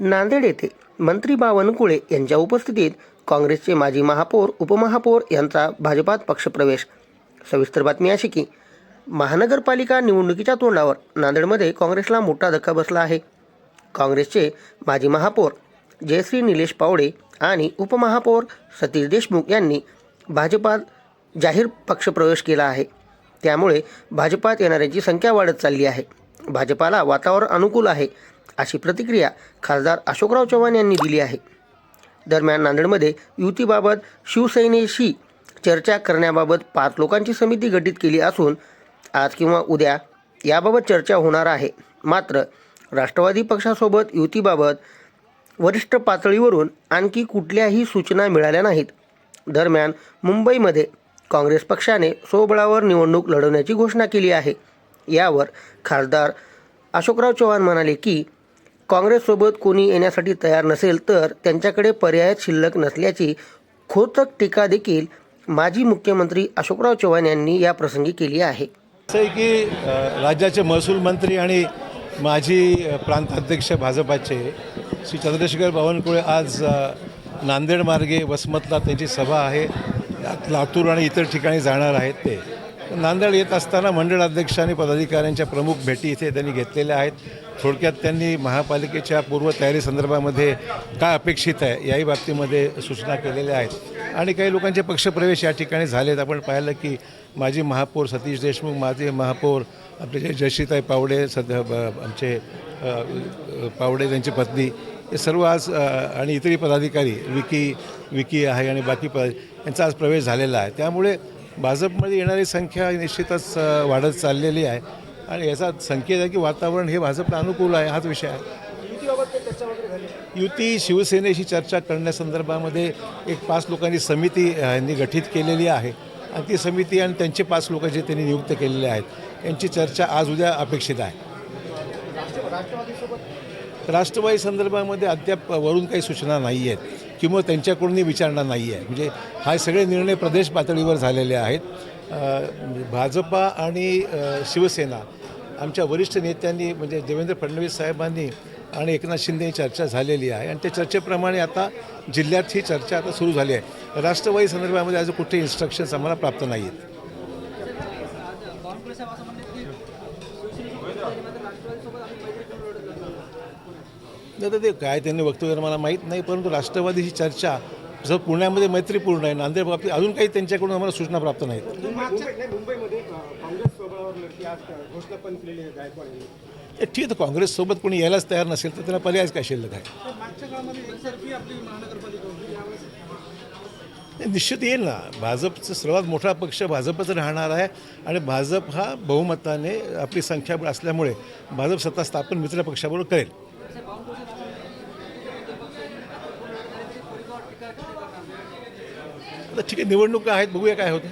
नांदेड येथे मंत्री बावनकुळे यांच्या उपस्थितीत काँग्रेसचे माजी महापौर उपमहापौर यांचा भाजपात पक्षप्रवेश. सविस्तर बातमी अशी की महानगरपालिका निवडणुकीच्या तोंडावर नांदेडमध्ये काँग्रेसला मोठा धक्का बसला आहे. काँग्रेसचे माजी महापौर जयश्री निलेश पावडे आणि उपमहापौर सतीश देशमुख यांनी भाजपात जाहीर पक्षप्रवेश केला आहे. त्यामुळे भाजपात येणाऱ्यांची संख्या वाढत चालली आहे. भाजपाला वातावरण अनुकूल आहे अशी प्रतिक्रिया खासदार अशोकराव चव्हाण यांनी दिली आहे. दरम्यान नांदेडमध्ये युतीबाबत शिवसेनेशी चर्चा करण्याबाबत पाच लोकांची समिती गठीत केली असून आज किंवा उद्या याबाबत चर्चा होणार आहे. मात्र राष्ट्रवादी पक्षासोबत युतीबाबत वरिष्ठ पातळीवरून आणखी कुठल्याही सूचना मिळाल्या नाहीत. दरम्यान मुंबईमध्ये काँग्रेस पक्षाने स्वबळावर निवडणूक लढवण्याची घोषणा केली आहे. यावर खासदार अशोकराव चव्हाण म्हणाले की काँग्रेससोबत कोणी येण्यासाठी तयार नसेल तर त्यांच्याकडे पर्याय शिल्लक नसल्याची खोचक टीका देखील माजी मुख्यमंत्री अशोकराव चव्हाण यांनी या प्रसंगी केली आहे. असं आहे की राज्याचे महसूल मंत्री आणि माजी प्रांताध्यक्ष भाजपाचे श्री चंद्रशेखर बावनकुळे आज नांदेड मार्गे वसमतला त्यांची सभा आहे. लातूर आणि इतर ठिकाणी जाणार आहेत ते. नांदेड येत असताना मंडळ अध्यक्ष आणि पदाधिकाऱ्यांच्या प्रमुख भेटी इथे त्यांनी घेतलेल्या आहेत. थोडक्यात त्यांनी महापालिकेच्या पूर्वतयारी संदर्भामध्ये काय अपेक्षित आहे याही बाबतीमध्ये सूचना केलेल्या आहेत. आणि काही लोकांचे पक्षप्रवेश या ठिकाणी झालेत. आपण पाहिलं की माजी महापौर सतीश देशमुख माजी महापौर आपले जे जयश्रीताई पावडे सध्या ब- आमचे पावडे त्यांची पत्नी हे सर्व आज आणि इतरही पदाधिकारी विकी विकी आहे आणि बाकी पद यांचा आज प्रवेश झालेला आहे. त्यामुळे भाजपमध्ये येणारी संख्या निश्चितच वाढत चाललेली आहे. आणि याचा संकेत आहे की वातावरण हे भाजपला अनुकूल आहे हाच विषय आहे. युती शिवसेनेशी चर्चा करण्यासंदर्भामध्ये एक पाच लोकांची समिती यांनी गठीत केलेली आहे. आणि ती समिती आणि त्यांचे पाच लोक जे त्यांनी नियुक्त केलेले आहेत यांची चर्चा आज उद्या अपेक्षित आहे. राष्ट्रवादी संदर्भामध्ये अद्याप वरून काही सूचना नाही आहेत किंवा त्यांच्याकडूनही विचारणा नाही आहे. म्हणजे हा सगळे निर्णय प्रदेश पातळीवर झालेले आहेत. म्हणजे भाजपा आणि शिवसेना आमच्या वरिष्ठ नेत्यांनी म्हणजे देवेंद्र फडणवीस साहेबांनी आणि एकनाथ शिंदे चर्चा झालेली आहे. आणि त्या चर्चेप्रमाणे आता जिल्ह्यात ही चर्चा आता सुरू झाली आहे. राष्ट्रवादी संदर्भामध्ये अजून कुठे इन्स्ट्रक्शन्स आम्हाला प्राप्त नाही आहेत नाही तर ते काय त्यांनी वक्तव्य मला माहीत नाही परंतु राष्ट्रवादीची चर्चा जसं पुण्यामध्ये मैत्रीपूर्ण आहे नांदेड बाबतीत अजून काही त्यांच्याकडून आम्हाला सूचना प्राप्त नाहीत. हे ठीक आहे काँग्रेससोबत कोणी यायलाच तयार नसेल तर त्यांना पर्यायच काय शिल्लक आहे? हे निश्चित येईल ना. भाजपचं सर्वात मोठा पक्ष भाजपच राहणार आहे आणि भाजप हा बहुमताने आपली संख्याबळ असल्यामुळे भाजप सत्ता स्थापन मित्र पक्षाबरोबर करेल. आता ठीक आहे निवडणुका आहेत बघूया काय होतं.